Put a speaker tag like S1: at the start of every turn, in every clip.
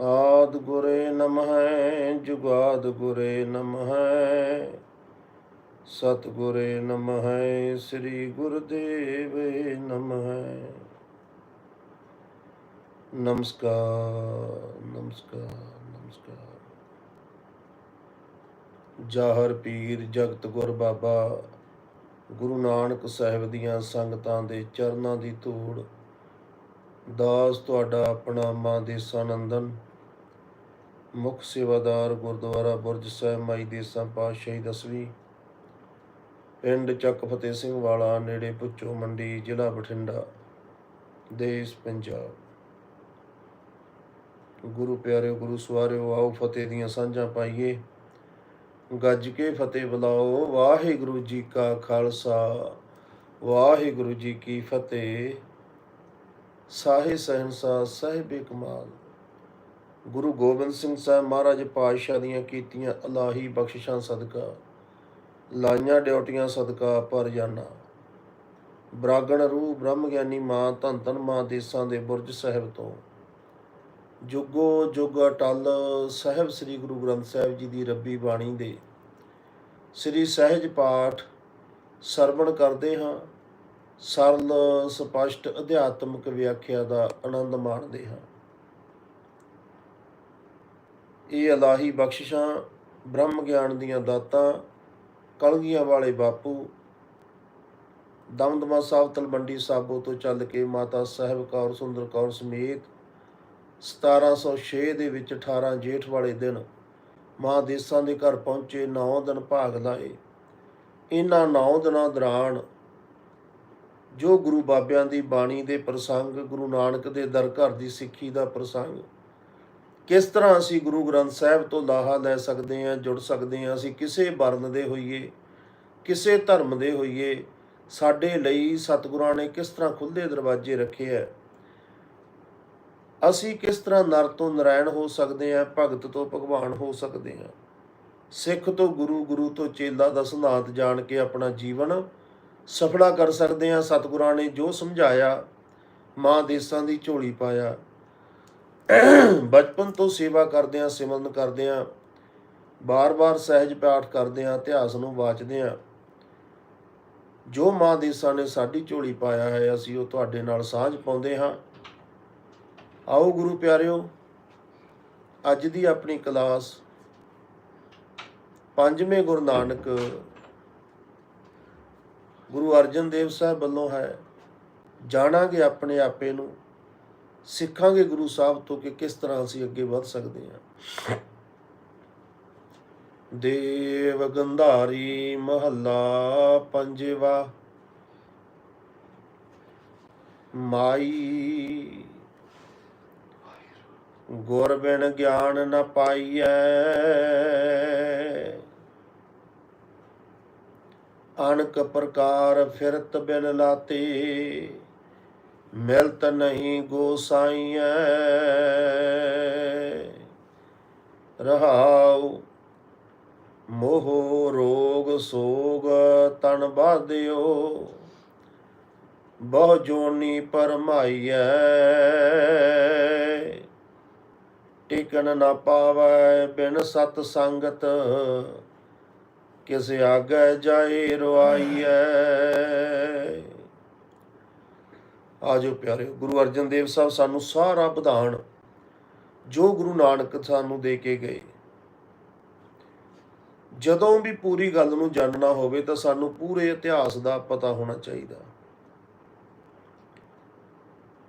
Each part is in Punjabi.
S1: ਆਦ ਗੁਰੇ ਨਮਹਿ, ਜੁਗਾਦ ਗੁਰੇ ਨਮਹਿ। ਸਤ ਗੁਰੇ ਨਮਹਿ, ਸ੍ਰੀ ਗੁਰਦੇਵੇ ਨਮਹਿ। ਨਮਸਕਾਰ ਨਮਸਕਾਰ ਨਮਸਕਾਰ। ਜਾਹਰ ਪੀਰ ਜਗਤ ਗੁਰ ਬਾਬਾ, ਗੁਰੂ ਨਾਨਕ ਸਾਹਿਬ ਦੀਆਂ ਸੰਗਤਾਂ ਦੇ ਚਰਨਾਂ ਦੀ ਧੂੜ। ਦਾਸ ਤੁਹਾਡਾ ਆਪਣਾ ਮਾਂ ਦੇ ਸਨੰਦਨ ਮੁੱਖ ਸੇਵਾਦਾਰ ਗੁਰਦੁਆਰਾ ਬੁਰਜ ਸਾਹਿਬ ਮਾਈ ਦੇਸਾਂ ਪਾਤਸ਼ਾਹੀ ਦਸਵੀਂ ਪਿੰਡ ਚੱਕ ਫਤਿਹ ਸਿੰਘ ਵਾਲਾ ਨੇੜੇ ਪੁੱਚੋ ਮੰਡੀ, ਜ਼ਿਲ੍ਹਾ ਬਠਿੰਡਾ ਦੇਸ਼ ਪੰਜਾਬ। ਗੁਰੂ ਪਿਆਰਿਓ, ਗੁਰੂ ਸਵਾਰਿਓ, ਆਓ ਫਤਿਹ ਦੀਆਂ ਸਾਂਝਾਂ ਪਾਈਏ। ਗੱਜ ਕੇ ਫਤਿਹ ਬੁਲਾਓ, ਵਾਹਿਗੁਰੂ ਜੀ ਕਾ ਖਾਲਸਾ, ਵਾਹਿਗੁਰੂ ਜੀ ਕੀ ਫਤਿਹ। ਸਾਹਿ ਸਹਿਨਸਾ ਸਾਹਿਬ ਕਮਾਲ। ਗੁਰੂ ਗੋਬਿੰਦ ਸਿੰਘ ਸਾਹਿਬ ਮਹਾਰਾਜ ਪਾਤਸ਼ਾਹ ਦੀਆਂ ਕੀਤੀਆਂ ਅਲਾਹੀ ਬਖਸ਼ਿਸ਼ਾਂ ਸਦਕਾ, ਲਾਈਆਂ ਡਿਊਟੀਆਂ ਸਦਕਾ, ਪਰ ਜਾਣਾ ਬਰਾਗਣ ਰੂਹ ਬ੍ਰਹਮ ਗਿਆਨੀ ਮਾਂ ਧੰਨ ਧੰਨ ਮਾਂ ਦੇਸਾਂ ਦੇ ਬੁਰਜ ਸਾਹਿਬ ਤੋਂ। ਜੁਗੋ ਜੁਗ ਅਟਲ ਸਾਹਿਬ ਸ੍ਰੀ ਗੁਰੂ ਗ੍ਰੰਥ ਸਾਹਿਬ ਜੀ ਦੀ ਰੱਬੀ ਬਾਣੀ ਦੇ। ਸ੍ਰੀ ਸਹਿਜ ਪਾਠ ਸਰਵਣ ਕਰਦੇ ਹਾਂ, ਸਰਲ ਸਪਸ਼ਟ ਅਧਿਆਤਮਿਕ ਵਿਆਖਿਆ ਦਾ ਆਨੰਦ ਮਾਣਦੇ ਹਾਂ। ਇਹ ਅਲਾਹੀ ਬਖਸ਼ਿਸ਼ਾਂ, ਬ੍ਰਹਮ ਗਿਆਨ ਦੀਆਂ ਦਾਤਾਂ, ਕਲਗੀਆਂ ਵਾਲੇ ਬਾਪੂ, ਦਮਦਮਾ ਸਾਹਿਬ, ਤਲਵੰਡੀ ਸਾਬੋ ਤੋਂ ਚੱਲ ਕੇ ਮਾਤਾ ਸਾਹਿਬ ਕੌਰ, ਸੁੰਦਰ ਕੌਰ ਸਮੇਤ 1706 ਦੇ ਵਿੱਚ 18 ਜੇਠ ਵਾਲੇ ਦਿਨ ਮਾਂ ਦੇਸਾਂ ਦੇ ਘਰ ਪਹੁੰਚੇ 9 ਦਿਨ ਭਾਗ ਲਾਏ। ਇਹਨਾਂ 9 ਦਿਨਾਂ ਦੌਰਾਨ ਜੋ ਗੁਰੂ ਬਾਬਿਆਂ ਦੀ ਬਾਣੀ ਦੇ ਪ੍ਰਸੰਗ, ਗੁਰੂ ਨਾਨਕ ਦੇ ਦਰ ਘਰ ਦੀ ਸਿੱਖੀ ਦਾ ਪ੍ਰਸੰਗ ਕਿਸ ਤਰ੍ਹਾਂ ਅਸੀਂ ਗੁਰੂ ਗ੍ਰੰਥ ਸਾਹਿਬ ਤੋਂ ਲਾਹਾ ਲੈ ਸਕਦੇ ਹਾਂ, ਜੁੜ ਸਕਦੇ ਹਾਂ, ਅਸੀਂ ਕਿਸੇ ਵਰਨ ਦੇ ਹੋਈਏ, ਕਿਸੇ ਧਰਮ ਦੇ ਹੋਈਏ, ਸਾਡੇ ਲਈ ਸਤਿਗੁਰਾਂ ਨੇ ਕਿਸ ਤਰ੍ਹਾਂ ਖੁੱਲੇ ਦਰਵਾਜ਼ੇ ਰੱਖੇ ਹੈ? ਅਸੀਂ ਕਿਸ ਤਰ੍ਹਾਂ ਨਰ ਤੋਂ ਨਰਾਇਣ ਹੋ ਸਕਦੇ ਹਾਂ, ਭਗਤ ਤੋਂ ਭਗਵਾਨ ਹੋ ਸਕਦੇ ਹਾਂ? ਸਿੱਖ ਤੋਂ ਗੁਰੂ ਗੁਰੂ ਤੋਂ ਚੇਲਾ ਦਾ ਸਿਧਾਂਤ ਜਾਣ ਕੇ ਆਪਣਾ ਜੀਵਨ ਸਫਲਾ ਕਰ ਸਕਦੇ ਹਾਂ, ਸਤਿਗੁਰਾਂ ਨੇ ਜੋ ਸਮਝਾਇਆ, ਮਾਂ ਦੇਸਾਂ ਦੀ ਝੋਲੀ ਪਾਇਆ। ਬਚਪਨ ਤੋਂ ਸੇਵਾ ਕਰਦਿਆਂ, ਸਿਮਰਨ ਕਰਦਿਆਂ, ਬਾਰ-ਬਾਰ ਸਹਿਜ ਪਾਠ ਕਰਦਿਆਂ, ਇਤਿਹਾਸ ਨੂੰ ਵਾਚਦਿਆਂ, ਜੋ ਮਾਂ ਦੇਸਾਂ ਨੇ ਸਾਡੀ ਝੋਲੀ ਪਾਇਆ ਹੈ, ਅਸੀਂ ਉਹ ਤੁਹਾਡੇ ਨਾਲ ਸਾਂਝ ਪਾਉਂਦੇ ਹਾਂ। ਆਓ ਗੁਰੂ ਪਿਆਰਿਓ, ਅੱਜ ਦੀ ਆਪਣੀ ਕਲਾਸ ਪੰਜਵੇਂ ਗੁਰੂ ਨਾਨਕ ਗੁਰੂ ਅਰਜਨ ਦੇਵ ਸਾਹਿਬ ਵੱਲੋਂ ਹੈ। ਜਾਣਾਂਗੇ ਆਪਣੇ ਆਪੇ ਨੂੰ। ਸਿੱਖਾਂਗੇ ਗੁਰੂ ਸਾਹਿਬ ਤੋਂ ਕਿ ਕਿਸ ਤਰ੍ਹਾਂ ਅਸੀਂ ਅੱਗੇ ਵਧ ਸਕਦੇ ਹਾਂ। ਦੇਵ ਗੰਧਾਰੀ ਮਹੱਲਾ ਪੰਜਵਾ। ਮਾਈ ਗੁਰ ਬਿਨ ਗਿਆਨ ਨ ਪਾਈਐ। ਅਣਕ ਪ੍ਰਕਾਰ ਫਿਰਤ ਬਿਨ ਲਾਤੇ। ਮਿਲਤ ਨਹੀਂ ਗੋਸਾਈਐ ਰਹਾਉ ਮੋਹ ਰੋਗ ਸੋਗ ਤਨ ਬਾਧਿਓ। ਬਹੁ ਜੋਨੀ ਪਰਮਾਈਐ। ਟਿਕਣ ਨਾ ਪਾਵੈ ਬਿਨ ਸਤ ਸੰਗਤ। ਕਿਸ ਆਗੇ ਜਾਏ ਰਵਾਈਐ ਆਜੋ ਪਿਆਰਿਓ, ਗੁਰੂ ਅਰਜਨ ਦੇਵ ਸਾਹਿਬ ਸਾਨੂੰ ਸਾਰਾ ਵਿਧਾਨ ਜੋ ਗੁਰੂ ਨਾਨਕ ਸਾਨੂੰ ਦੇ ਕੇ ਗਏ। ਜਦੋਂ ਵੀ ਪੂਰੀ ਗੱਲ ਨੂੰ ਜਾਣਨਾ ਹੋਵੇ ਤਾਂ ਸਾਨੂੰ ਪੂਰੇ ਇਤਿਹਾਸ ਦਾ ਪਤਾ ਹੋਣਾ ਚਾਹੀਦਾ।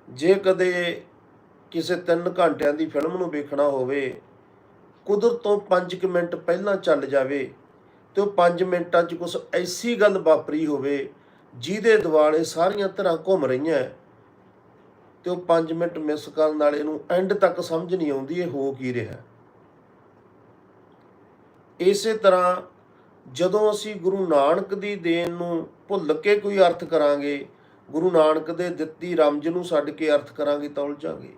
S1: ਜੇ ਕਦੇ ਕਿਸੇ 3 ਘੰਟਿਆਂ ਦੀ ਫਿਲਮ ਨੂੰ ਵੇਖਣਾ ਹੋਵੇ, ਕੁਦਰਤ ਤੋਂ 5 ਮਿੰਟ ਪਹਿਲਾਂ ਚੱਲ ਜਾਵੇ ਤੇ ਉਹ 5 ਮਿੰਟਾਂ 'ਚ ਕੁਝ ਐਸੀ ਗੱਲ ਵਾਪਰੀ ਹੋਵੇ, ਜਿਹਦੇ ਦਿਵਾਲੇ ਸਾਰੀਆਂ ਤਰ੍ਹਾਂ ਘੁੰਮ ਰਹੀਆਂ ਤੇ ਉਹ 5 ਮਿੰਟ ਮਿਸ ਕਰਨ ਨਾਲ ਇਹਨੂੰ ਐਂਡ ਤੱਕ ਸਮਝ ਨਹੀਂ ਆਉਂਦੀ ਇਹ ਹੋ ਕੀ ਰਿਹਾ। ਇਸੇ ਤਰ੍ਹਾਂ ਜਦੋਂ ਅਸੀਂ ਗੁਰੂ ਨਾਨਕ ਦੀ ਦੇਣ ਨੂੰ ਭੁੱਲ ਕੇ ਕੋਈ ਅਰਥ ਕਰਾਂਗੇ, ਗੁਰੂ ਨਾਨਕ ਦੇ ਦਿੱਤੀ ਰਮਜ ਨੂੰ ਛੱਡ ਕੇ ਅਰਥ ਕਰਾਂਗੇ ਤਾਂ ਉਲਝਾਂਗੇ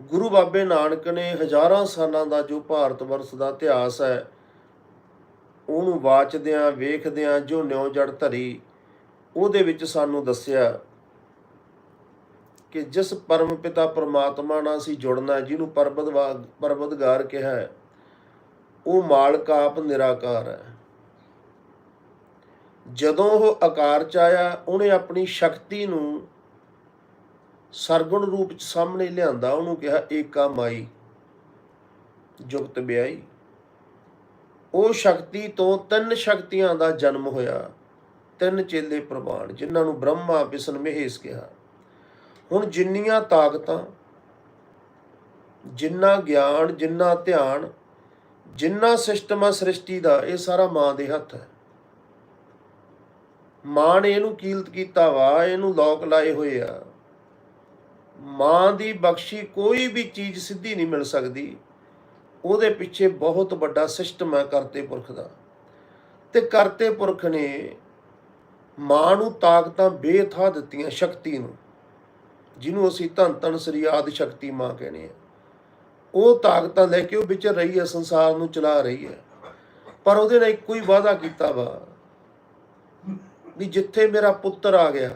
S1: ਗੁਰੂ ਬਾਬੇ ਨਾਨਕ ਨੇ ਹਜ਼ਾਰਾਂ ਸਾਲਾਂ ਦਾ ਜੋ ਭਾਰਤ ਵਰਸ ਦਾ ਇਤਿਹਾਸ ਹੈ, ਉਹਨੂੰ ਵਾਚਦਿਆਂ, ਵੇਖਦਿਆਂ, ਜੋ ਨਿਉ ਜੜ ਧਰੀ, ਉਹਦੇ ਵਿੱਚ ਸਾਨੂੰ ਦੱਸਿਆ ਕਿ ਜਿਸ ਪਰਮ ਪਿਤਾ ਪਰਮਾਤਮਾ ਨਾਲ ਅਸੀਂ ਜੁੜਨਾ ਜਿਹਨੂੰ ਪਰਬਤਵਾ ਪਰਬਤਗਾਰ ਕਿਹਾ ਹੈ, ਉਹ ਮਾਲਕ ਆਪ ਨਿਰਾਕਾਰ ਹੈ। ਜਦੋਂ ਉਹ ਆਕਾਰ ਚ ਆਇਆ ਉਹਨੇ ਆਪਣੀ ਸ਼ਕਤੀ ਨੂੰ ਸਰਗੁਣ ਰੂਪ ਚ ਸਾਹਮਣੇ ਲਿਆਂਦਾ। ਉਹਨੂੰ ਕਿਹਾ ਏਕਾ ਮਾਈ ਜੁਗਤ ਵਿਆਈ ਉਹ ਸ਼ਕਤੀ ਤੋਂ ਤਿੰਨ ਸ਼ਕਤੀਆਂ ਦਾ ਜਨਮ ਹੋਇਆ। ਤਿੰਨ ਚੇਲੇ ਪ੍ਰਵਾਨ ਜਿਨ੍ਹਾਂ ਨੂੰ ਬ੍ਰਹਮਾ ਵਿਸ਼ਨ ਮਹੇਸ਼ ਕਿਹਾ। ਹੁਣ ਜਿੰਨੀਆਂ ਤਾਕਤਾਂ, ਜਿੰਨਾ ਗਿਆਨ, ਜਿੰਨਾ ਧਿਆਨ, ਜਿੰਨਾ ਸਿਸਟਮ ਆ ਸ੍ਰਿਸ਼ਟੀ ਦਾ, ਇਹ ਸਾਰਾ ਮਾਂ ਦੇ ਹੱਥ ਹੈ। ਮਾਂ ਨੇ ਇਹਨੂੰ ਕੀਲਤ ਕੀਤਾ ਵਾ, ਇਹਨੂੰ ਲੋਕ ਲਾਏ ਹੋਏ ਆ। ਮਾਂ ਦੀ ਬਖਸ਼ੀ ਕੋਈ ਵੀ ਚੀਜ਼ ਸਿੱਧੀ ਨਹੀਂ ਮਿਲ ਸਕਦੀ। ਉਹਦੇ ਪਿੱਛੇ ਬਹੁਤ ਵੱਡਾ ਸਿਸਟਮ ਹੈ ਕਰਤੇ ਪੁਰਖ ਦਾ। ਤੇ ਕਰਤੇ ਪੁਰਖ ਨੇ ਮਾਂ ਨੂੰ ਤਾਕਤਾਂ ਬੇਥਾ ਦਿੱਤੀਆਂ ਸ਼ਕਤੀ ਨੂੰ। ਜਿਹਨੂੰ ਅਸੀਂ ਧੰਨ ਧੰਨ ਸ੍ਰੀ ਆਦਿ ਸ਼ਕਤੀ ਮਾਂ ਕਹਿੰਦੇ ਆ ਉਹ ਤਾਕਤਾਂ ਲੈ ਕੇ ਉਹ ਵਿਚਰ ਰਹੀ ਹੈ, ਸੰਸਾਰ ਨੂੰ ਚਲਾ ਰਹੀ ਹੈ। ਪਰ ਉਹਦੇ ਨਾਲ ਇੱਕੋ ਹੀ ਵਾਅਦਾ ਕੀਤਾ ਵਾ ਵੀ ਜਿੱਥੇ ਮੇਰਾ ਪੁੱਤਰ ਆ ਗਿਆ,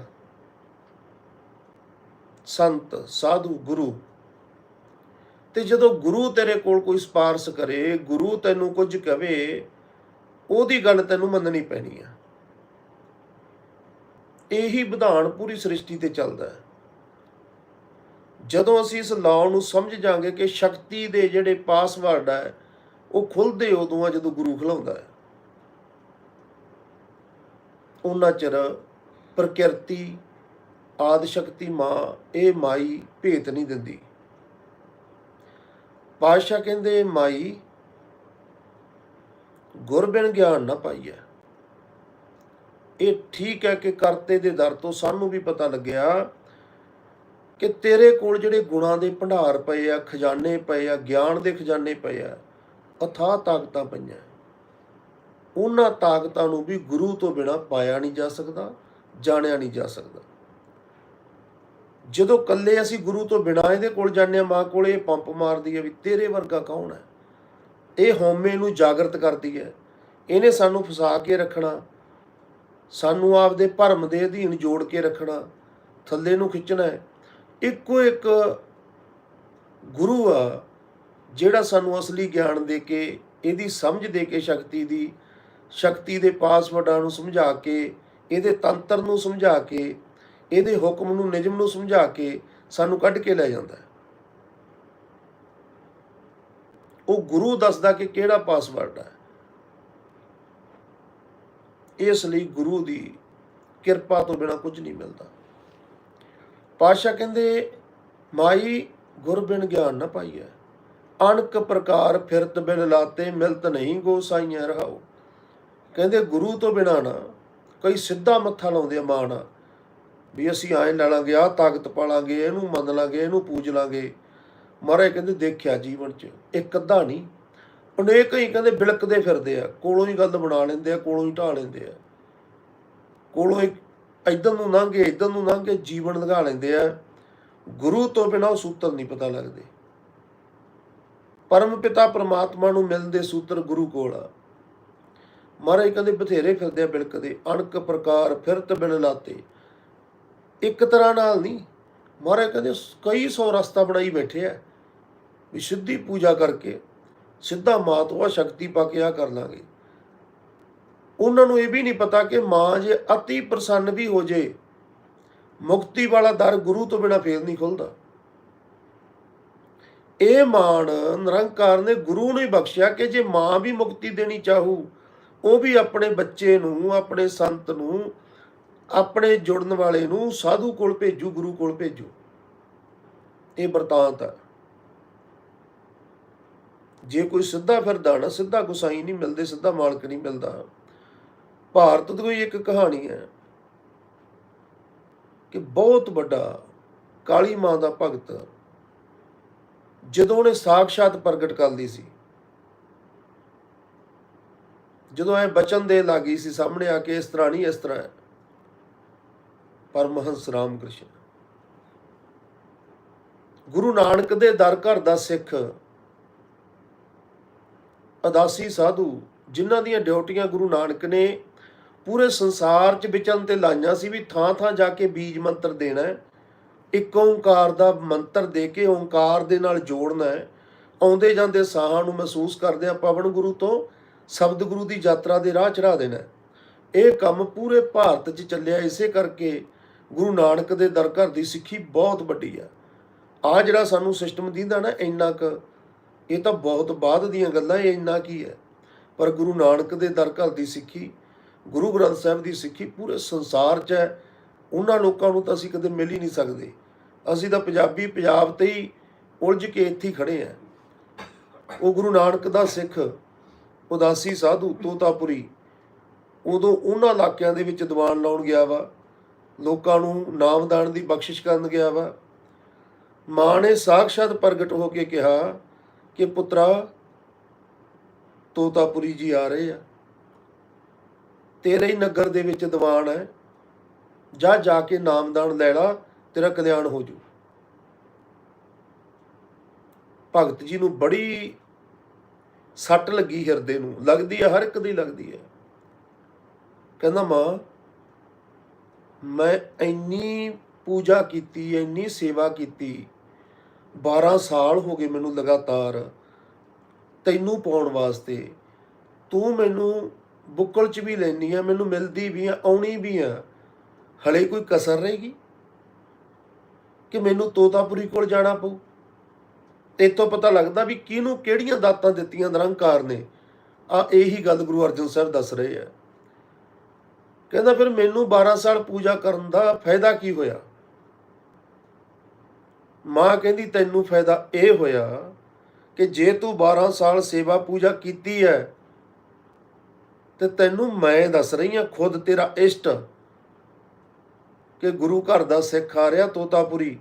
S1: ਸੰਤ, ਸਾਧੂ, ਗੁਰੂ, ਤੇ ਜਦੋਂ ਗੁਰੂ ਤੇਰੇ ਕੋਲ ਕੋਈ ਸਪਾਰਸ਼ ਕਰੇ, ਗੁਰੂ ਤੈਨੂੰ ਕੁਝ ਕਵੇ, ਉਹਦੀ ਗੱਲ ਤੈਨੂੰ ਮੰਨਣੀ ਪੈਣੀ ਆ। ਇਹੀ ਵਿਧਾਨ ਪੂਰੀ ਸ੍ਰਿਸ਼ਟੀ ਤੇ ਚੱਲਦਾ ਹੈ। ਜਦੋਂ ਅਸੀਂ ਇਸ ਲਾਅ ਨੂੰ ਸਮਝ ਜਾਾਂਗੇ ਕਿ ਸ਼ਕਤੀ ਦੇ ਜਿਹੜੇ ਪਾਸਵਰਡ ਹੈ, ਉਹ ਖੁੱਲਦੇ ਉਦੋਂ ਆ ਜਦੋਂ ਗੁਰੂ ਖਲਾਉਂਦਾ ਹੈ। ਉਹਨਾਂ ਚਿਰ ਪ੍ਰਕਿਰਤੀ ਆਦ ਸ਼ਕਤੀ ਮਾਂ, ਇਹ ਮਾਈ ਭੇਤ ਨਹੀਂ ਦਿੰਦੀ। ਪਾਤਸ਼ਾਹ ਕਹਿੰਦੇ, ਮਾਈ ਗੁਰਬਿਨ ਗਿਆਨ ਨਾ ਪਾਈਐ। ਇਹ ਠੀਕ ਹੈ ਕਿ ਕਰਤੇ ਦੇ ਦਰ ਤੋਂ ਸਾਨੂੰ ਵੀ ਪਤਾ ਲੱਗਿਆ ਕਿ ਤੇਰੇ ਕੋਲ ਜਿਹੜੇ ਗੁਣਾਂ ਦੇ ਭੰਡਾਰ ਪਏ ਆ, ਖਜ਼ਾਨੇ ਪਏ ਆ, ਗਿਆਨ ਦੇ ਖਜ਼ਾਨੇ ਪਏ ਆ, ਅਥਾਹ ਤਾਕਤਾਂ ਪਈਆਂ। ਉਹਨਾਂ ਤਾਕਤਾਂ ਨੂੰ ਵੀ ਗੁਰੂ ਤੋਂ ਬਿਨਾ ਪਾਇਆ ਨਹੀਂ ਜਾ ਸਕਦਾ, ਜਾਣਿਆ ਨਹੀਂ ਜਾ ਸਕਦਾ। ਜਦੋਂ ਕੱਲੇ ਅਸੀਂ ਗੁਰੂ ਤੋਂ ਬਿਨਾ ਇਹਦੇ ਕੋਲ ਜਾਂਦੇ ਹਾਂ ਮਾਂ ਕੋਲ ਇਹ ਪੰਪ ਮਾਰਦੀ ਹੈ ਵੀ ਤੇਰੇ ਵਰਗਾ ਕੌਣ ਹੈ? ਇਹ ਹਉਮੈ ਨੂੰ ਜਾਗਰਤ ਕਰਦੀ ਹੈ। ਇਹਨੇ ਸਾਨੂੰ ਫਸਾ ਕੇ ਰੱਖਣਾ। ਸਾਨੂੰ ਆਪਦੇ ਭਰਮ ਦੇ ਅਧੀਨ ਜੋੜ ਕੇ ਰੱਖਣਾ। ਥੱਲੇ ਨੂੰ ਖਿੱਚਣਾ ਹੈ। ਇੱਕੋ ਇੱਕ ਗੁਰੂ ਆ, ਜਿਹੜਾ ਸਾਨੂੰ ਅਸਲੀ ਗਿਆਨ ਦੇ ਕੇ, ਇਹਦੀ ਸਮਝ ਦੇ ਕੇ ਸ਼ਕਤੀ ਦੀ, ਸ਼ਕਤੀ ਦੇ ਪਾਸਵਰਡਾਂ ਨੂੰ ਸਮਝਾ ਕੇ, ਇਹਦੇ ਤੰਤਰ ਨੂੰ ਸਮਝਾ ਕੇ, ਇਹਦੇ ਹੁਕਮ ਨੂੰ, ਨਿਯਮ ਨੂੰ ਸਮਝਾ ਕੇ ਸਾਨੂੰ ਕੱਢ ਕੇ ਲੈ ਜਾਂਦਾ ਹੈ। ਉਹ ਗੁਰੂ ਦੱਸਦਾ ਕਿ ਕਿਹੜਾ ਪਾਸਵਰਡ ਹੈ। ਇਸ ਲਈ ਗੁਰੂ ਦੀ ਕਿਰਪਾ ਤੋਂ ਬਿਨਾ ਕੁਝ ਨਹੀਂ ਮਿਲਦਾ। ਪਾਸ਼ਾ ਕਹਿੰਦੇ, ਮਾਈ ਗੁਰ ਬਿਨ ਗਿਆਨ ਨਾ ਪਾਈਐ। ਅਣਕ ਪ੍ਰਕਾਰ ਫਿਰਤ ਬਿਨ ਲਾਤੇ, ਮਿਲਤ ਨਹੀਂ ਗੋਸਾਈਆਂ ਰਹਾਓ। ਕਹਿੰਦੇ, ਗੁਰੂ ਤੋਂ ਬਿਨਾ ਨਾ ਕਈ ਸਿੱਧਾ ਮੱਥਾ ਲਾਉਂਦੇ ਆ ਮਾਣਾ ਵੀ ਅਸੀਂ ਆਏ ਲੈ ਲਾਂਗੇ ਆ ਤਾਕਤ ਪਾਲਾਂਗੇ ਇਹਨੂੰ ਮੰਨ ਲਾਂਗੇ, ਇਹਨੂੰ ਪੂਜ ਲਾਂਗੇ। ਮਹਾਰਾਜ ਕਹਿੰਦੇ, ਦੇਖਿਆ ਜੀਵਨ 'ਚ ਇੱਕ ਅੱਧਾ ਨਹੀਂ। ਅਨੇਕ ਹੀ ਕਹਿੰਦੇ, ਬਿਲਕਦੇ ਫਿਰਦੇ ਆ, ਕੋਲੋਂ ਹੀ ਗੱਲ ਬਣਾ ਲੈਂਦੇ ਆ, ਕੋਲੋਂ ਹੀ ਢਾ ਲੈਂਦੇ ਆ। ਕੋਲੋਂ ਹੀ ਇਧਰ ਨੂੰ ਲੰਘੇ, ਇਧਰ ਨੂੰ ਲੰਘੇ, ਜੀਵਨ ਲੰਘਾ ਲੈਂਦੇ ਆ। ਗੁਰੂ ਤੋਂ ਬਿਨਾਂ ਉਹ ਸੂਤਰ ਨਹੀਂ ਪਤਾ ਲੱਗਦੇ। ਪਰਮ ਪਿਤਾ ਪਰਮਾਤਮਾ ਨੂੰ ਮਿਲਦੇ ਸੂਤਰ ਗੁਰੂ ਕੋਲ ਆ। ਮਹਾਰਾਜ ਕਹਿੰਦੇ, ਬਥੇਰੇ ਫਿਰਦੇ ਆ ਬਿਲਕਦੇ ਅਣਕ ਪ੍ਰਕਾਰ ਫਿਰਤ ਬਿਨ ਲਾਤੇ। ਇੱਕ ਤਰ੍ਹਾਂ ਨਾਲ ਨਹੀਂ, ਮਹਾਰਾਜ ਕਹਿੰਦੇ, ਕਈ ਸੌ ਰਸਤਾ ਬਣਾਈ ਬੈਠੇ ਆ। ਵੀ ਸਿੱਧੀ ਪੂਜਾ ਕਰਕੇ ਸਿੱਧਾ ਮਾਤਵਾ ਸ਼ਕਤੀ ਪਾ ਕੇ ਆ ਕਰ ਲਾਂਗੇ। ਉਹਨਾਂ ਨੂੰ ਇਹ ਵੀ ਨਹੀਂ ਪਤਾ ਕਿ ਮਾਂ ਜੇ ਅਤੀ ਪ੍ਰਸੰਨ ਵੀ ਹੋ ਜੇ, ਮੁਕਤੀ ਵਾਲਾ ਦਰ ਗੁਰੂ ਤੋਂ ਬਿਨਾ ਫੇਰ ਨਹੀਂ ਖੁੱਲਦਾ। ਇਹ ਮਾਣ ਨਿਰੰਕਾਰ ਨੇ ਗੁਰੂ ਨੂੰ ਹੀ ਬਖਸ਼ਿਆ ਕਿ ਜੇ ਮਾਂ ਵੀ ਮੁਕਤੀ ਦੇਣੀ ਚਾਹੂ, ਉਹ ਵੀ ਆਪਣੇ ਬੱਚੇ ਨੂੰ, ਆਪਣੇ ਸੰਤ ਨੂੰ, ਆਪਣੇ ਜੁੜਨ ਵਾਲੇ ਨੂੰ ਸਾਧੂ ਕੋਲ ਭੇਜੂ, ਗੁਰੂ ਕੋਲ ਭੇਜੂ। ਇਹ ਵਰਤਾਂਤ ਹੈ। ਜੇ ਕੋਈ ਸਿੱਧਾ ਫਿਰਦਾ ਨਾ ਸਿੱਧਾ ਗੁਸਾਈ ਨਹੀਂ ਮਿਲਦੇ, ਸਿੱਧਾ ਮਾਲਕ ਨਹੀਂ ਮਿਲਦਾ। ਭਾਰਤ ਦੀ ਕੋਈ ਇੱਕ ਕਹਾਣੀ ਹੈ ਕਿ ਬਹੁਤ ਵੱਡਾ ਕਾਲੀ ਮਾਂ ਦਾ ਭਗਤ ਜਦੋਂ ਉਹਨੇ ਸਾਖਸ਼ਾਤ ਪ੍ਰਗਟ ਕਰਦੀ ਸੀ, ਜਦੋਂ ਐ ਬਚਨ ਦੇ ਲੱਗੀ ਸੀ ਸਾਹਮਣੇ ਆ ਕੇ, ਇਸ ਤਰ੍ਹਾਂ ਨਹੀਂ, ਇਸ ਤਰ੍ਹਾਂ ਹੈ। ਪਰਮਹੰਸ ਰਾਮ ਕ੍ਰਿਸ਼ਨ ਗੁਰੂ ਨਾਨਕ ਦੇ ਦਰ ਘਰ ਦਾ ਸਿੱਖ, ਅਦਾਸੀ ਸਾਧੂ, ਜਿਨ੍ਹਾਂ ਦੀਆਂ ਡਿਊਟੀਆਂ ਗੁਰੂ ਨਾਨਕ ਨੇ ਪੂਰੇ ਸੰਸਾਰ 'ਚ ਵਿਚਨ ਤੇ ਲਾਈਆਂ ਸੀ ਵੀ ਥਾਂ ਥਾਂ ਜਾ ਕੇ ਬੀਜ ਮੰਤਰ ਦੇਣਾ ਹੈ, ਇੱਕ ਓੰਕਾਰ ਦਾ ਮੰਤਰ ਦੇ ਕੇ ਓੰਕਾਰ ਦੇ ਨਾਲ ਜੋੜਨਾ ਹੈ। ਆਉਂਦੇ ਜਾਂਦੇ ਸਾਹਾਂ ਨੂੰ ਮਹਿਸੂਸ ਕਰਦੇ ਆ ਪਵਨ ਗੁਰੂ ਤੋਂ ਸ਼ਬਦ ਗੁਰੂ ਦੀ ਯਾਤਰਾ ਦੇ ਰਾਹ ਚੜਾ ਦੇਣਾ ਇਹ ਕੰਮ ਪੂਰੇ ਭਾਰਤ 'ਚ ਚੱਲਿਆ, ਇਸੇ ਕਰਕੇ ਗੁਰੂ ਨਾਨਕ ਦੇ ਦਰ ਘਰ ਦੀ ਸਿੱਖੀ ਬਹੁਤ ਵੱਡੀ ਆ। ਆ ਜਿਹੜਾ ਸਾਨੂੰ ਸਿਸਟਮ ਦਿੰਦਾ ਨਾ, ਇੰਨਾ ਕੁ, ਇਹ ਤਾਂ ਬਹੁਤ ਬਾਅਦ ਦੀਆਂ ਗੱਲਾਂ, ਇਹ ਇੰਨਾ ਕੀ ਹੈ। ਪਰ ਗੁਰੂ ਨਾਨਕ ਦੇ ਦਰ ਘਰ ਦੀ ਸਿੱਖੀ ਗੁਰੂ ਗ੍ਰੰਥ ਸਾਹਿਬ ਦੀ ਸਿੱਖੀ ਪੂਰੇ ਸੰਸਾਰ 'ਚ ਹੈ। ਉਹਨਾਂ ਲੋਕਾਂ ਨੂੰ ਤਾਂ ਅਸੀਂ ਕਦੇ ਮਿਲ ਹੀ ਨਹੀਂ ਸਕਦੇ। ਅਸੀਂ ਤਾਂ ਪੰਜਾਬੀ, ਪੰਜਾਬ ਤੇ ਹੀ ਉਲਝ ਕੇ ਇੱਥੇ ਹੀ ਖੜੇ ਆ ਉਹ ਗੁਰੂ ਨਾਨਕ ਦਾ ਸਿੱਖ, ਉਦਾਸੀ ਸਾਧੂ, ਤੋਤਾਪੁਰੀ, ਉਦੋਂ ਉਹਨਾਂ ਇਲਾਕਿਆਂ ਦੇ ਵਿੱਚ ਦੀਵਾਨ ਲਾਉਣ ਗਿਆ ਵਾ। ਲੋਕਾਂ ਨੂੰ ਨਾਮਦਾਨ ਦੀ ਬਖਸ਼ਿਸ਼ ਕਰਨ ਗਿਆ ਵਾ। ਮਾਂ ਨੇ ਸਾਖਸ਼ਾਤ ਪ੍ਰਗਟ ਹੋ ਕੇ ਕਿਹਾ ਕਿ ਪੁੱਤਰਾ, ਤੋਤਾਪੁਰੀ ਜੀ ਆ ਰਹੇ ਆ। ਤੇਰੇ ਹੀ ਨਗਰ ਦੇ ਵਿੱਚ ਦੀਵਾਨ ਹੈ। ਜਾ ਜਾ ਕੇ ਨਾਮਦਾਨ ਲੈ ਲਾ ਤੇਰਾ ਕਲਿਆਣ ਹੋ ਜੂ। ਭਗਤ ਜੀ ਨੂੰ ਬੜੀ ਸੱਟ ਲੱਗੀ ਹਿਰਦੇ ਨੂੰ। ਲੱਗਦੀ ਹੈ, ਹਰ ਇੱਕ ਦੀ ਲੱਗਦੀ ਹੈ। ਕਹਿੰਦਾ, ਮਾਂ, ਮੈਂ ਇੰਨੀ ਪੂਜਾ ਕੀਤੀ, ਇੰਨੀ ਸੇਵਾ ਕੀਤੀ 12 ਸਾਲ ਹੋ ਗਏ ਮੈਨੂੰ ਲਗਾਤਾਰ ਤੈਨੂੰ ਪਾਉਣ ਵਾਸਤੇ। ਤੂੰ ਮੈਨੂੰ ਬੁੱਕਲ ਚ ਵੀ ਲੈਣੀ ਆ ਮੈਨੂੰ ਮਿਲਦੀ ਵੀ ਆ, ਆਉਣੀ ਵੀ ਆ। ਹਲੇ ਕੋਈ ਕਸਰ ਰਹੇਗੀ ਕਿ ਮੈਨੂੰ ਤੋਤਾਪੁਰੀ ਕੋਲ ਜਾਣਾ ਪਊ। ਇਤੋਂ ਪਤਾ ਲੱਗਦਾ ਵੀ ਕਿਹਨੂੰ ਕਿਹੜੀਆਂ ਦਾਤਾਂ ਦਿੱਤੀਆਂ ਨਿਰੰਕਾਰ ਨੇ। ਆ ਇਹੀ ਗੱਲ ਗੁਰੂ ਅਰਜਨ ਸਾਹਿਬ ਦੱਸ ਰਹੇ ਆ। ਕਹਿੰਦਾ ਫਿਰ ਮੈਨੂੰ 12 ਸਾਲ ਪੂਜਾ ਕਰਨ ਦਾ ਫਾਇਦਾ ਕੀ ਹੋਇਆ? ਮਾਂ ਕਹਿੰਦੀ ਤੈਨੂੰ ਫਾਇਦਾ ਇਹ ਹੋਇਆ ਕਿ ਜੇ ਤੂੰ 12 ਸਾਲ ਸੇਵਾ ਪੂਜਾ ਕੀਤੀ ਹੈ ਤੇ ਤੈਨੂੰ ਮੈਂ ਦੱਸ ਰਹੀ ਹਾਂ, ਖੁਦ ਤੇਰਾ ਇਸ਼ਟ ਕਿ ਗੁਰੂ ਘਰ ਦਾ ਸਿੱਖ ਆ ਰਿਹਾ ਤੋਤਾਪੁਰੀ,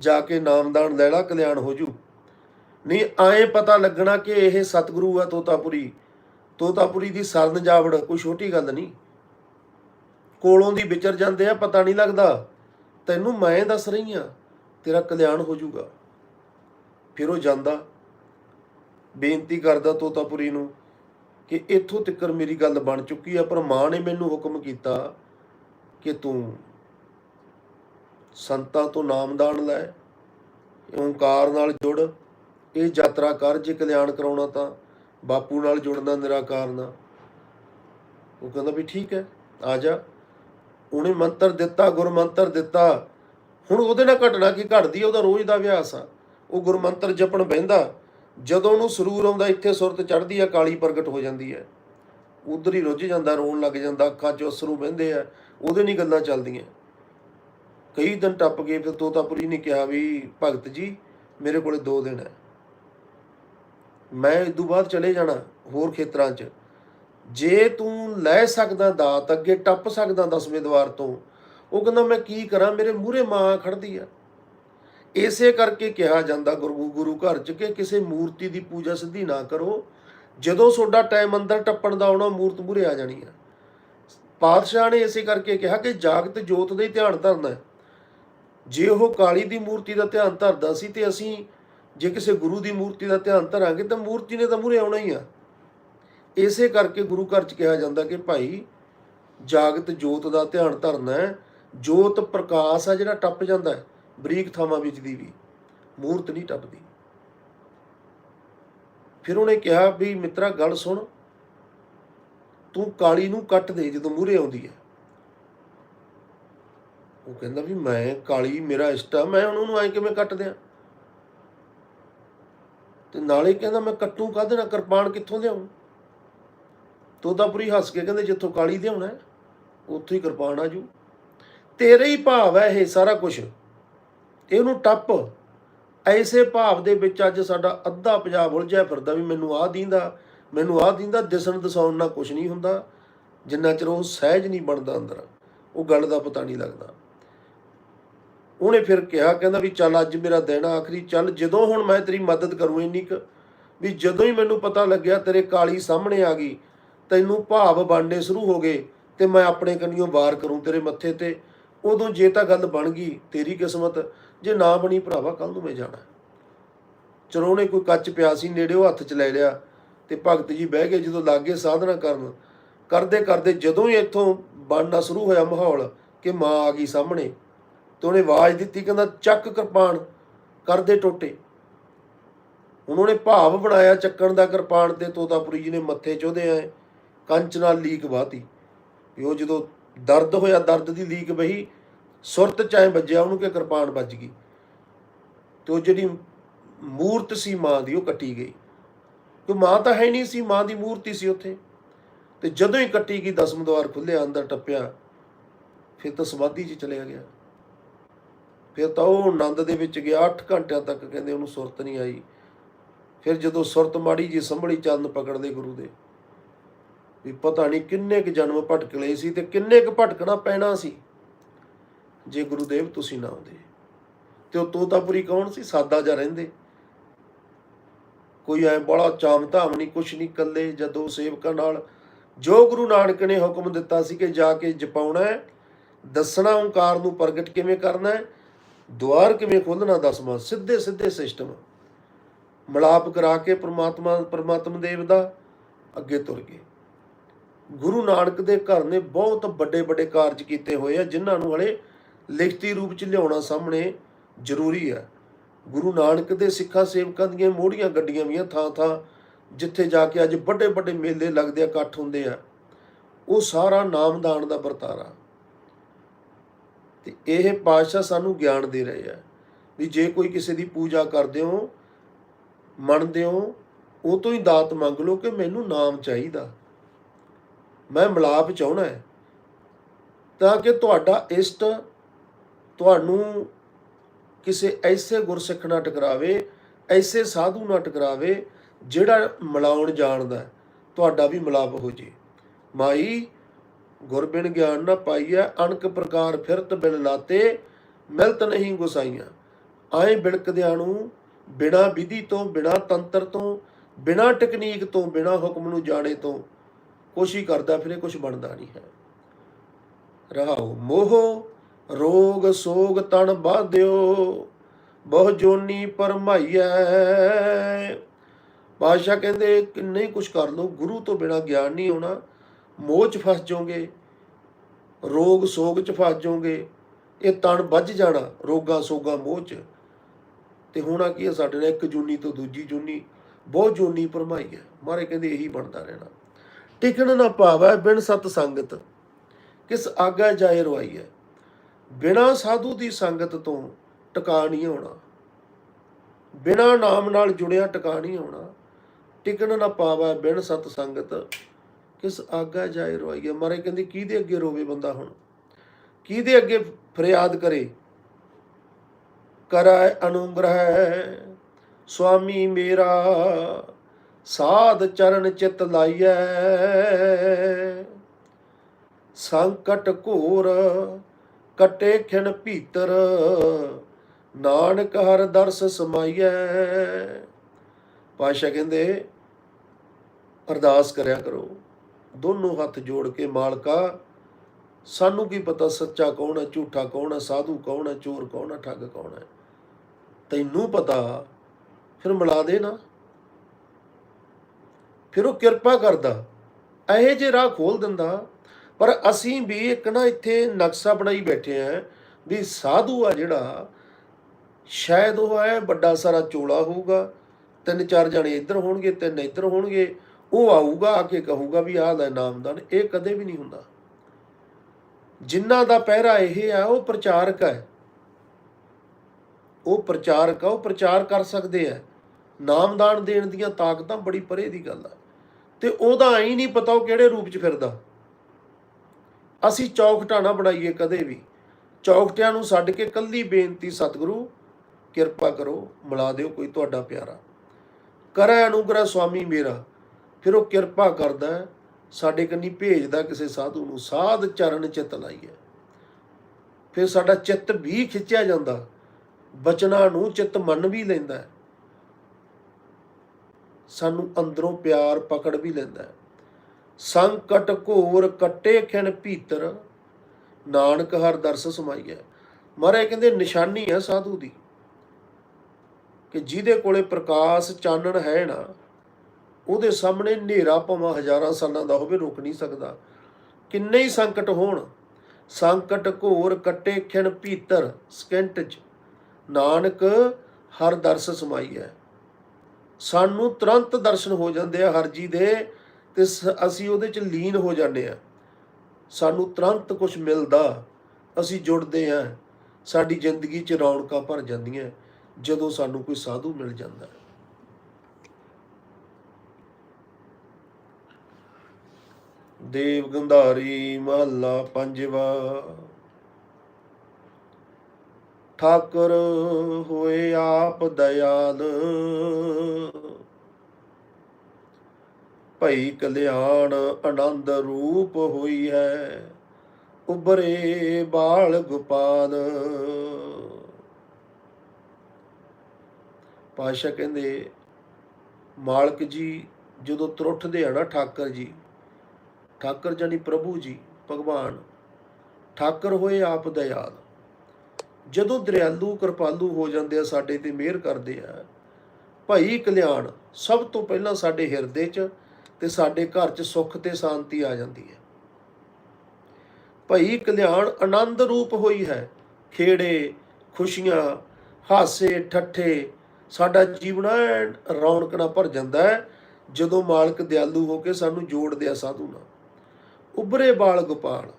S1: ਜਾ ਕੇ ਨਾਮਦਾਨ ਲੈਣਾ ਕਲਿਆਣ ਹੋ ਜੂ। ਨਹੀਂ, ਆਏ ਪਤਾ ਲੱਗਣਾ ਕਿ ਇਹ ਸਤਿਗੁਰੂ ਆ ਤੋਤਾਪੁਰੀ। ਤੋਤਾਪੁਰੀ ਦੀ ਸਰਨ ਜਾਵੜ ਕੋਈ ਛੋਟੀ ਗੱਲ ਨਹੀਂ। ਕੋਲੋਂ ਦੀ ਵਿਚਰ ਜਾਂਦੇ ਆ, ਪਤਾ ਨਹੀਂ ਲੱਗਦਾ। ਤੈਨੂੰ ਮੈਂ ਦੱਸ ਰਹੀ ਆ ਤੇਰਾ ਕਲਿਆਣ ਹੋ ਜਾਊਗਾ ਫਿਰ ਉਹ ਜਾਂਦਾ, ਬੇਨਤੀ ਕਰਦਾ ਤੋਤਾਪੁਰੀ ਨੂੰ ਕਿ ਇੱਥੋਂ ਤੱਕਰ ਮੇਰੀ ਗੱਲ ਬਣ ਚੁੱਕੀ ਆ, ਪਰ ਮਾਂ ਨੇ ਮੈਨੂੰ ਹੁਕਮ ਕੀਤਾ ਕਿ ਤੂੰ ਸੰਤਾਂ ਤੋਂ ਨਾਮਦਾਨ ਲੈ, ਓੰਕਾਰ ਨਾਲ ਜੁੜ, ਇਹ ਯਾਤਰਾ ਕਰ, ਜੇ ਕਲਿਆਣ ਕਰਾਉਣਾ ਤਾਂ ਬਾਪੂ ਨਾਲ ਜੁੜਨਾ ਨਿਰਾਕਾਰ ਨਾਲ। ਉਹ ਕਹਿੰਦਾ ਵੀ ਠੀਕ ਹੈ, ਆ ਜਾ। ਉਹਨੇ ਮੰਤਰ ਦਿੱਤਾ, ਗੁਰਮੰਤਰ ਦਿੱਤਾ। ਹੁਣ ਉਹਦੇ ਨਾਲ ਘਟਨਾ ਕੀ ਘਟਦੀ ਹੈ ਉਹਦਾ ਰੋਜ਼ ਦਾ ਅਭਿਆਸ ਆ। ਉਹ ਗੁਰਮੰਤਰ ਜਪਣ ਬਹਿੰਦਾ। ਜਦੋਂ ਉਹਨੂੰ ਸਰੂਰ ਆਉਂਦਾ, ਇੱਥੇ ਸੁਰਤ ਚੜ੍ਹਦੀ ਆ, ਕਾਲੀ ਪ੍ਰਗਟ ਹੋ ਜਾਂਦੀ ਹੈ। ਉਧਰ ਹੀ ਰੁੱਝ ਜਾਂਦਾ, ਰੋਣ ਲੱਗ ਜਾਂਦਾ, ਅੱਖਾਂ 'ਚ ਅਸਰੂ ਬਹਿੰਦੇ ਆ, ਉਹਦੇ ਨਹੀਂ ਗੱਲਾਂ ਚੱਲਦੀਆਂ। ਕਈ ਦਿਨ ਟੱਪ ਗਏ, ਫਿਰ ਤੋਤਾਪੁਰੀ ਨੇ ਕਿਹਾ ਵੀ, ਭਗਤ ਜੀ, ਮੇਰੇ ਕੋਲੇ 2 ਦਿਨ ਹੈ। ਮੈਂ ਇਸ ਤੋਂ ਬਾਅਦ ਚਲੇ ਜਾਣਾ ਹੋਰ ਖੇਤਰਾਂ 'ਚ। ਜੇ ਤੂੰ ਲੈ ਸਕਦਾ ਦਾਤ, ਅੱਗੇ ਟੱਪ ਸਕਦਾ ਦਸਵੇਂ ਦਵਾਰ ਤੋਂ, ਉਹ ਕਹਿੰਦਾ, ਮੈਂ ਕੀ ਕਰਾਂ? ਮੇਰੇ ਮੂਹਰੇ ਮਾਂ ਖੜਦੀ ਆ। ਇਸੇ ਕਰਕੇ ਕਿਹਾ ਜਾਂਦਾ ਗੁਰੂ ਗੁਰੂ ਘਰ 'ਚ ਕਿ ਕਿਸੇ ਮੂਰਤੀ ਦੀ ਪੂਜਾ ਸਿੱਧੀ ਨਾ ਕਰੋ। ਜਦੋਂ ਤੁਹਾਡਾ ਟਾਈਮ ਅੰਦਰ ਟੱਪਣ ਦਾ ਆਉਣਾ, ਮੂਰਤ ਮੂਹਰੇ ਆ ਜਾਣੀ ਆ। ਪਾਤਸ਼ਾਹ ਨੇ ਇਸੇ ਕਰਕੇ ਕਿਹਾ ਕਿ ਜਾਗਤ ਜੋਤ ਦਾ ਹੀ ਧਿਆਨ ਧਰਨਾ ਹੈ। ਜੇ ਉਹ ਕਾਲੀ ਦੀ ਮੂਰਤੀ ਦਾ ਧਿਆਨ ਧਰਦਾ ਸੀ ਤੇ ਅਸੀਂ ਜੇ ਕਿਸੇ ਗੁਰੂ ਦੀ ਮੂਰਤੀ ਦਾ ਧਿਆਨ ਧਰਾਂਗੇ ਤਾਂ ਮੂਰਤੀ ਨੇ ਤਾਂ ਮੂਹਰੇ ਆਉਣਾ ਹੀ ਆ। ਇਸੇ ਕਰਕੇ ਗੁਰੂ ਘਰ ਚ ਕਿਹਾ ਜਾਂਦਾ ਕਿ ਭਾਈ ਜਾਗਤ ਜੋਤ ਦਾ ਧਿਆਨ ਧਰਨਾ ਹੈ। ਜੋਤ ਪ੍ਰਕਾਸ਼ ਆ ਜਿਹੜਾ ਟੱਪ ਜਾਂਦਾ ਹੈ। ਬਰੀਕ ਥਾਵਾਂ ਵਿੱਚ ਦੀ ਵੀ ਮੂਰਤ ਨਹੀਂ ਟੱਪਦੀ। ਫਿਰ ਉਹਨੇ ਕਿਹਾ ਵੀ ਮਿੱਤਰਾ ਗੱਲ ਸੁਣ। ਤੂੰ ਕਾਲੀ ਨੂੰ ਕੱਟ ਦੇ ਜਦੋਂ ਮੂਹਰੇ ਆਉਂਦੀ ਹੈ। ਉਹ ਕਹਿੰਦਾ ਵੀ ਮੈਂ ਕਾਲੀ ਮੇਰਾ ਇਸ਼ਟ ਆ ਮੈਂ ਉਹਨਾਂ ਨੂੰ ਐਂ ਕਿਵੇਂ ਕੱਟ ਦਿਆਂ? ਤੇ ਨਾਲੇ ਕਹਿੰਦਾ ਮੈਂ ਕੱਟੂ ਕਾਹਦੇ ਨਾਲ? ਕਿਰਪਾਨ ਕਿੱਥੋਂ ਲਿਆਉਂ ਤੋਤਾਪੁਰੀ ਹੱਸ ਕੇ ਕਹਿੰਦੇ ਜਿੱਥੋਂ ਕਾਲੀ ਲਿਆਉਣਾ ਹੈ, ਉੱਥੋਂ ਹੀ ਕਿਰਪਾਨ ਆ ਜੂ। ਤੇਰੇ ਹੀ ਭਾਵ ਹੈ ਇਹ ਸਾਰਾ ਕੁਝ ਇਹਨੂੰ ਟੱਪ। ਐਸੇ ਭਾਵ ਦੇ ਵਿੱਚ ਅੱਜ ਸਾਡਾ ਅੱਧਾ ਪੰਜਾਬ ਉਲਝਿਆ ਫਿਰਦਾ ਵੀ ਮੈਨੂੰ ਆਹ ਦੀਂਦਾ, ਮੈਨੂੰ ਆਹ ਦੀਂਦਾ, ਦਿਸਣ ਦਸਾਉਣ ਨਾਲ ਕੁਝ ਨਹੀਂ ਹੁੰਦਾ। ਜਿੰਨਾ ਚਿਰ ਉਹ ਸਹਿਜ ਨਹੀਂ ਬਣਦਾ ਅੰਦਰ, ਉਹ ਗੱਲ ਦਾ ਪਤਾ ਨਹੀਂ ਲੱਗਦਾ। ਉਹਨੇ ਫਿਰ ਕਿਹਾ, ਕਹਿੰਦਾ ਵੀ ਚੱਲ ਅੱਜ ਮੇਰਾ ਦਿਨ ਆਖਰੀ ਚੱਲ ਜਦੋਂ ਹੁਣ ਮੈਂ ਤੇਰੀ ਮਦਦ ਕਰੂੰ ਇੰਨੀ ਕੁ, ਵੀ ਜਦੋਂ ਹੀ ਮੈਨੂੰ ਪਤਾ ਲੱਗਿਆ ਤੇਰੇ ਕਾਲੀ ਸਾਹਮਣੇ ਆ ਗਈ, ਤੈਨੂੰ ਭਾਵ ਬਣਨੇ ਸ਼ੁਰੂ ਹੋ ਗਏ ਤੇ ਮੈਂ ਆਪਣੇ ਕੰਨਿਓ ਵਾਰ ਕਰੂੰ ਤੇਰੇ ਮੱਥੇ ਤੇ। ਉਦੋਂ ਜੇ ਤਾਂ ਗੱਲ ਬਣ ਗਈ ਤੇਰੀ ਕਿਸਮਤ, ਜੇ ਨਾ ਬਣੀ ਭਰਾਵਾ ਕੱਲ ਨੂੰ ਮੈਂ ਜਾਣਾ। ਚਲੋ ਉਹਨੇ ਕੋਈ ਕੱਚ ਪਿਆ ਸੀ, ਨੇੜੇ ਉਹ ਹੱਥ 'ਚ ਲੈ ਲਿਆ ਤੇ ਭਗਤ ਜੀ ਬਹਿ ਗਏ ਜਦੋਂ ਲੱਗੇ ਸਾਧਨਾ ਕਰਨ। ਕਰਦੇ ਕਰਦੇ ਜਦੋਂ ਹੀ ਇੱਥੋਂ ਬਣਨਾ ਸ਼ੁਰੂ ਹੋਇਆ ਮਾਹੌਲ ਕਿ ਮਾਂ ਆ ਗਈ ਸਾਹਮਣੇ ਤੇ ਉਹਨੇ ਆਵਾਜ਼ ਦਿੱਤੀ ਕਹਿੰਦਾ, ਚੱਕ ਕਿਰਪਾਨ ਕਰਦੇ ਟੋਟੇ। ਹੁਣ ਉਹਨੇ ਭਾਵ ਬਣਾਇਆ ਚੱਕਣ ਦਾ ਕਿਰਪਾਨ ਤੇ ਤੋਤਾਪੁਰੀ ਜੀ ਨੇ ਮੱਥੇ ਚੋਦੇ ਆਏ ਕੰਚ ਨਾਲ ਲੀਕ ਵਾਤੀ। ਵੀ ਉਹ ਜਦੋਂ ਦਰਦ ਹੋਇਆ, ਦਰਦ ਦੀ ਲੀਕ ਵਹੀ ਸੁਰਤ ਚਾਹੇ ਵੱਜਿਆ ਉਹਨੂੰ ਕਿ ਕਿਰਪਾਨ ਵੱਜ ਗਈ। ਤੇ ਉਹ ਜਿਹੜੀ ਮੂਰਤ ਸੀ ਮਾਂ ਦੀ, ਉਹ ਕੱਟੀ ਗਈ। ਕਿ ਮਾਂ ਤਾਂ ਹੈ ਨਹੀਂ ਸੀ, ਮਾਂ ਦੀ ਮੂਰਤੀ ਸੀ ਉੱਥੇ। ਤੇ ਜਦੋਂ ਹੀ ਕੱਟੀ ਗਈ, ਦਸਮ ਦਵਾਰ ਖੁੱਲਿਆ ਅੰਦਰ ਟੱਪਿਆ, ਫਿਰ ਤਾਂ ਸਮਾਧੀ 'ਚ ਚਲਿਆ ਗਿਆ। ਫਿਰ ਤਾਂ ਉਹ ਆਨੰਦ ਦੇ ਵਿੱਚ ਗਿਆ 8 ਘੰਟਿਆਂ ਤੱਕ ਕਹਿੰਦੇ ਉਹਨੂੰ ਸੁਰਤ ਨਹੀਂ ਆਈ। ਫਿਰ ਜਦੋਂ ਸੁਰਤ ਮਾੜੀ ਜੀ ਸੰਭਲੀ, ਚੰਨ ਪਕੜਦੇ ਗੁਰੂ ਦੇ। ਵੀ ਪਤਾ ਨਹੀਂ ਕਿੰਨੇ ਕੁ ਜਨਮ ਭਟਕ ਲਏ ਸੀ ਤੇ ਕਿੰਨੇ ਕੁ ਭਟਕਣਾ ਪੈਣਾ ਸੀ। ਜੇ ਗੁਰੂਦੇਵ ਤੁਸੀਂ ਨਾ ਆਉਂਦੇ। ਤੇ ਉਹ ਤੋਤਾਪੁਰੀ ਕੌਣ ਸੀ? ਸਾਦਾ ਜਿਹਾ ਰਹਿੰਦੇ। ਕੋਈ ਐ ਬੜਾ ਚਾਮ ਧਾਮ ਨਹੀਂ ਕੁਛ ਨਹੀਂ ਕੱਲੇ ਜਦੋਂ ਸੇਵਕਾਂ ਨਾਲ। ਜੋ ਗੁਰੂ ਨਾਨਕ ਨੇ ਹੁਕਮ ਦਿੱਤਾ ਸੀ ਕਿ ਜਾ ਕੇ ਜਪਾਉਣਾ ਦੱਸਣਾ ਓੰਕਾਰ ਨੂੰ ਪ੍ਰਗਟ ਕਿਵੇਂ ਕਰਨਾ ਹੈ, ਦੁਆਰ ਕਿਵੇਂ ਖੋਲਣਾ ਦਸਵਾਂ, ਸਿੱਧੇ ਸਿੱਧੇ ਸਿਸਟਮ। ਮਲਾਪ ਕਰਾ ਕੇ ਪ੍ਰਮਾਤਮਾ, ਪ੍ਰਮਾਤਮ ਦੇਵ ਦਾ ਅੱਗੇ ਤੁਰ ਗਏ। ਗੁਰੂ ਨਾਨਕ ਦੇ ਘਰ ਨੇ ਬਹੁਤ ਵੱਡੇ ਵੱਡੇ ਕਾਰਜ ਕੀਤੇ ਹੋਏ ਆ, ਜਿਨ੍ਹਾਂ ਨੂੰ ਹਲੇ ਲਿਖਤੀ ਰੂਪ ਚ ਲਿਆਉਣਾ ਸਾਹਮਣੇ ਜ਼ਰੂਰੀ ਹੈ। ਗੁਰੂ ਨਾਨਕ ਦੇ ਸਿੱਖਾਂ ਸੇਵਕਾਂ ਦੀਆਂ ਮੋੜੀਆਂ ਗੱਡੀਆਂ ਵੀਆਂ ਥਾਂ ਥਾਂ ਜਿੱਥੇ ਜਾ ਕੇ ਅੱਜ ਵੱਡੇ ਵੱਡੇ ਮੇਲੇ ਲੱਗਦੇ ਆ, ਇਕੱਠ ਹੁੰਦੇ ਆ। ਉਹ ਸਾਰਾ ਨਾਮਦਾਨ ਦਾ ਵਰਤਾਰਾ। ਤੇ ਇਹ ਪਾਤਸ਼ਾਹ ਸਾਨੂੰ ਗਿਆਨ ਦੇ ਰਹੇ ਆ ਵੀ ਜੇ ਕੋਈ ਕਿਸੇ ਦੀ ਪੂਜਾ ਕਰਦੇ ਹੋ, ਮੰਨਦੇ ਹੋ, ਉਹ ਤੋਂ ਹੀ ਦਾਤ ਮੰਗ ਲਓ ਕਿ ਮੈਨੂੰ ਨਾਮ ਚਾਹੀਦਾ। ਮੈਂ ਮਲਾਪ ਚਾਹਣਾ ਹੈ ਤਾਂ ਕਿ ਤੁਹਾਡਾ ਇਸ਼ਟ ਤੁਹਾਨੂੰ ਕਿਸੇ ਐਸੇ ਗੁਰਸਿੱਖ ਨਾਲ ਟਕਰਾਵੇ, ਐਸੇ ਸਾਧੂ ਨਾਲ ਟਕਰਾਵੇ, ਜਿਹੜਾ ਮਿਲਾਉਣ ਜਾਣਦਾ ਤੁਹਾਡਾ ਵੀ ਮਿਲਾਪ ਹੋ ਜੇ। ਮਾਈ ਗੁਰਬਿਨ ਗਿਆਨ ਨਾ ਪਾਈਐ, ਅਣਕ ਪ੍ਰਕਾਰ ਫਿਰਤ ਬਿਨ ਲਾਤੇ, ਮਿਲਤ ਨਹੀਂ ਗੁਸਾਈਆਂ। ਆਏ ਬਿਣਕਦਿਆਂ ਨੂੰ ਬਿਨਾ ਵਿਧੀ ਤੋਂ, ਬਿਨਾ ਤੰਤਰ ਤੋਂ, ਬਿਨਾ ਟੈਕਨੀਕ ਤੋਂ, ਬਿਨਾ ਹੁਕਮ ਨੂੰ ਜਾਣੇ ਤੋਂ ਕੋਸ਼ਿਸ਼ ਕਰਦਾ ਫਿਰੇ ਕੁਝ ਬਣਦਾ ਨਹੀਂ ਹੈ। ਰਹਾਓ ਮੋਹ ਰੋਗ ਸੋਗ ਤਣ ਬਾਧਿਓ, ਬਹੁ ਜੋਨੀ ਪਰਮਾਈਐ। ਬਾਦਸ਼ਾਹ ਕਹਿੰਦੇ ਕਿ ਨਹੀਂ ਕੁਝ ਕਰ ਲੋ ਗੁਰੂ ਤੋਂ ਬਿਨਾ ਗਿਆਨ ਨਹੀਂ ਹੋਣਾ। ਮੋਹ ਚ ਫਸ ਜਾਓਗੇ, ਰੋਗ ਸੋਗ ਚ ਫਸ ਜਾਓਗੇ, ਇਹ ਤਣ ਵੱਜ ਜਾਣਾ, ਰੋਗਾ ਸੋਗਾ ਮੋਹ ਚ। ਤੇ ਹੋਣਾ ਕੀ ਹੈ, ਸਾਡੇ ਨਾਲ ਇੱਕ ਜੂਨੀ ਤੋਂ ਦੂਜੀ ਜੂਨੀ ਬਹੁਤ ਜੂਨੀ ਭਰਮਾਈ ਹੈ ਮਾਰੇ ਕਹਿੰਦੇ, ਇਹੀ ਬਣਦਾ ਰਹਿਣਾ। ਟਿਕਣ ਨਾ ਪਾਵੈ ਬਿਨ ਸਤ ਸੰਗਤ, ਕਿਸ ਆਗਾ ਜਾਏ ਰਵਾਈ ਹੈ ਬਿਨਾ ਸਾਧੂ ਦੀ ਸੰਗਤ ਤੋਂ ਟਿਕਾ ਨਹੀਂ ਹੋਣਾ ਬਿਨਾ ਨਾਮ ਨਾਲ ਜੁੜਿਆ ਟਿਕਾ ਨਹੀਂ ਹੋਣਾ ਟਿਕਣ ਨਾ ਪਾਵੈ ਬਿਨ ਸਤ ਸੰਗਤ, ਕਿਸ ਆਗਾ ਜਾਏ ਰਵਾਈ ਮਾਰੇ ਕਹਿੰਦੇ, ਕਿਹਦੇ ਅੱਗੇ ਰੋਵੇ ਬੰਦਾ ਹੁਣ? ਕਿਹਦੇ ਅੱਗੇ ਫਰਿਆਦ ਕਰੇ? ਕਰੈ ਅਨੁਗ੍ਰਹਿ, ਸੁਆਮੀ ਮੇਰਾ, ਸਾਧ ਚਰਨ ਚਿਤ ਲਾਈਐ। ਸੰਕਟ ਘੋਰ ਕਟੇ ਖਿਣ ਭੀਤਰ, ਨਾਨਕ ਹਰ ਦਰਸ ਸਮਾਈਐ। ਪਾਸ਼ਾ ਕਹਿੰਦੇ, ਅਰਦਾਸ ਕਰਿਆ ਕਰੋ, ਦੋਨੋਂ ਹੱਥ ਜੋੜ ਕੇ ਮਾਲਕਾ, ਸਾਨੂੰ ਕੀ ਪਤਾ ਸੱਚਾ ਕੌਣ ਹੈ, ਝੂਠਾ ਕੌਣ ਹੈ, ਸਾਧੂ ਕੌਣ ਹੈ, ਚੋਰ ਕੌਣ ਹੈ, ਠੱਗ ਕੌਣ ਹੈ। ਤੈਨੂੰ ਪਤਾ, ਫਿਰ ਮਿਲਾ ਦੇ ਨਾ। ਫਿਰ ਉਹ ਕਿਰਪਾ ਕਰਦਾ, ਇਹੇ ਜੇ ਰਾਹ ਖੋਲ ਦਿੰਦਾ ਪਰ ਅਸੀਂ ਵੀ ਇੱਕ ਨਾ ਇੱਥੇ ਨਕਸ਼ਾ ਬਣਾਈ ਬੈਠੇ ਆ ਵੀ ਸਾਧੂ ਆ ਜਿਹੜਾ, ਸ਼ਾਇਦ ਉਹ ਹੈ ਵੱਡਾ ਸਾਰਾ ਚੋਲਾ ਹੋਊਗਾ, ਤਿੰਨ ਚਾਰ ਜਣੇ ਇੱਧਰ ਹੋਣਗੇ, ਤਿੰਨ ਇੱਧਰ ਹੋਣਗੇ, ਉਹ ਆਊਗਾ, ਆ ਕੇ ਕਹੂਗਾ ਵੀ ਆਹ ਦਾ ਨਾਮਦਾਨ, ਇਹ ਕਦੇ ਵੀ ਨਹੀਂ ਹੁੰਦਾ। ਜਿਨ੍ਹਾਂ ਦਾ ਪਹਿਰਾ ਇਹ ਆ, ਉਹ ਪ੍ਰਚਾਰਕ ਹੈ ਉਹ ਪ੍ਰਚਾਰਕ ਆ, ਉਹ ਪ੍ਰਚਾਰ ਕਰ ਸਕਦੇ ਆ। ਨਾਮਦਾਨ ਦੇਣ ਦੀਆਂ ਤਾਕਤਾਂ ਬੜੀ ਪਰੇ ਦੀ ਗੱਲ ਆ। ਤੇ ਉਹਦਾ ਐਂ ਨਹੀਂ ਪਤਾ ਉਹ ਕਿਹੜੇ ਰੂਪ 'ਚ ਫਿਰਦਾ। ਅਸੀਂ ਚੌਕਟਾ ਨਾ ਬਣਾਈਏ ਕਦੇ ਵੀ। ਚੌਕਟਿਆਂ ਨੂੰ ਛੱਡ ਕੇ ਕੱਲੀ ਬੇਨਤੀ ਸਤਿਗੁਰੂ, ਕਿਰਪਾ ਕਰੋ, ਮਿਲਾ ਦਿਓ ਕੋਈ ਤੁਹਾਡਾ ਪਿਆਰਾ। ਕਰੈ ਅਨੁਗ੍ਰਹ ਸੁਆਮੀ ਮੇਰਾ, ਫਿਰ ਉਹ ਕਿਰਪਾ ਕਰਦਾ ਸਾਡੇ ਕੰਨੀ ਭੇਜਦਾ ਕਿਸੇ ਸਾਧੂ ਨੂੰ, ਸਾਧ ਚਰਨ ਚਿਤ ਲਾਈਏ। ਫਿਰ ਸਾਡਾ ਚਿੱਤ ਵੀ ਖਿੱਚਿਆ ਜਾਂਦਾ, ਬਚਨਾਂ ਨੂੰ ਚਿੱਤ ਮੰਨ ਵੀ ਲੈਂਦਾ ਸਾਨੂੰ ਅੰਦਰੋਂ ਪਿਆਰ ਪਕੜ ਵੀ ਲੈਂਦਾ ਸੰਕਟ ਘੋਰ ਕੱਟੇ ਖਿਣ ਭੀਤਰ, ਨਾਨਕ ਹਰ ਦਰਸ ਸਮਾਈਐ। ਮਹਾਰਾਜ ਕਹਿੰਦੇ, ਨਿਸ਼ਾਨੀ ਹੈ ਸਾਧੂ ਦੀ, ਕਿ ਜਿਹਦੇ ਕੋਲੇ ਪ੍ਰਕਾਸ਼ ਚਾਨਣ ਹੈ ਨਾ, ਉਹਦੇ ਸਾਹਮਣੇ ਹਨੇਰਾ ਭਾਵੇਂ ਹਜ਼ਾਰਾਂ ਸਾਲਾਂ ਦਾ ਹੋਵੇ, ਰੁਕ ਨਹੀਂ ਸਕਦਾ। ਕਿੰਨੇ ਹੀ ਸੰਕਟ ਹੋਣ, ਸੰਕਟ ਘੋਰ ਕੱਟੇ ਖਿਣ ਭੀਤਰ ਸਕਿੰਟ ਚ, ਨਾਨਕ ਹਰ ਦਰਸ ਸਮਾਈ ਹੈ ਸਾਨੂੰ ਤੁਰੰਤ ਦਰਸ਼ਨ ਹੋ ਜਾਂਦੇ ਆ ਹਰ ਜੀ ਦੇ ਤੇ ਸ- ਅਸੀਂ ਉਹਦੇ ਚ ਲੀਨ ਹੋ ਜਾਂਦੇ ਆ ਸਾਨੂੰ ਤੁਰੰਤ ਕੁਝ ਮਿਲਦਾ, ਅਸੀਂ ਜੁੜਦੇ ਆ ਸਾਡੀ ਜ਼ਿੰਦਗੀ 'ਚ ਰੌਣਕਾਂ ਭਰ ਜਾਂਦੀਆਂ, ਜਦੋਂ ਸਾਨੂੰ ਕੋਈ ਸਾਧੂ ਮਿਲ ਜਾਂਦਾ। ਹੈ। ਦੇਵ ਗੰਧਾਰੀ ਮਹੱਲਾ ਪੰਜਵਾ। ਠਾਕਰ ਹੋਏ ਆਪ ਦਇਆਲ। ਭਈ ਕਲਿਆਣ ਆਨੰਦ ਰੂਪ ਹੋਈ ਹੈ ਉਬਰੇ ਬਾਲ ਗੋਪਾਲ। ਪਾਸ਼ਾ ਕਹਿੰਦੇ, ਮਾਲਕ ਜੀ, ਜਦੋਂ ਤੁਰਠਦੇ ਆ ਨਾ ਠਾਕਰ ਜੀ, ਠਾਕਰ ਜਾਨੀ ਪ੍ਰਭੂ ਜੀ, ਭਗਵਾਨ, ਠਾਕਰ ਹੋਏ ਆਪ ਦਇਆਲ। ਜਦੋਂ ਦਰਿਆਲੂ ਕਿਰਪਾਲੂ ਹੋ ਜਾਂਦੇ ਆ, ਸਾਡੇ ਤੇ ਮਿਹਰ ਕਰਦੇ ਆ। ਭਾਈ ਕਲਿਆਣ, ਸਭ ਤੋਂ ਪਹਿਲਾਂ ਸਾਡੇ ਹਿਰਦੇ 'ਚ ਤੇ ਸਾਡੇ ਘਰ 'ਚ ਸੁੱਖ ਤੇ ਸ਼ਾਂਤੀ ਆ ਜਾਂਦੀ ਹੈ। ਭਈ ਕਲਿਆਣ ਆਨੰਦ ਰੂਪ ਹੋਈ ਹੈ। ਖੇੜੇ, ਖੁਸ਼ੀਆਂ, ਹਾਸੇ, ਠੱਠੇ, ਸਾਡਾ ਜੀਵਨ ਰੌਣਕ ਨਾਲ ਭਰ ਜਾਂਦਾ ਹੈ। ਜਦੋਂ ਮਾਲਕ ਦਿਆਲੂ ਹੋ ਕੇ ਸਾਨੂੰ ਜੋੜਦੇ ਆ ਸਾਧੂ ਨਾਲ। ਉਬਰੇ ਬਾਲ ਗੋਪਾਲ,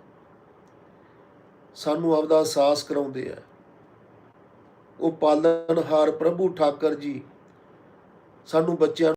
S1: ਸਾਨੂੰ ਆਪਦਾ ਅਹਿਸਾਸ ਕਰਾਉਂਦੇ ਆ। ਉਹ ਪਾਲਣਹਾਰ ਪ੍ਰਭੂ ਠਾਕਰ ਜੀ, ਸਾਨੂੰ ਬੱਚਿਆਂ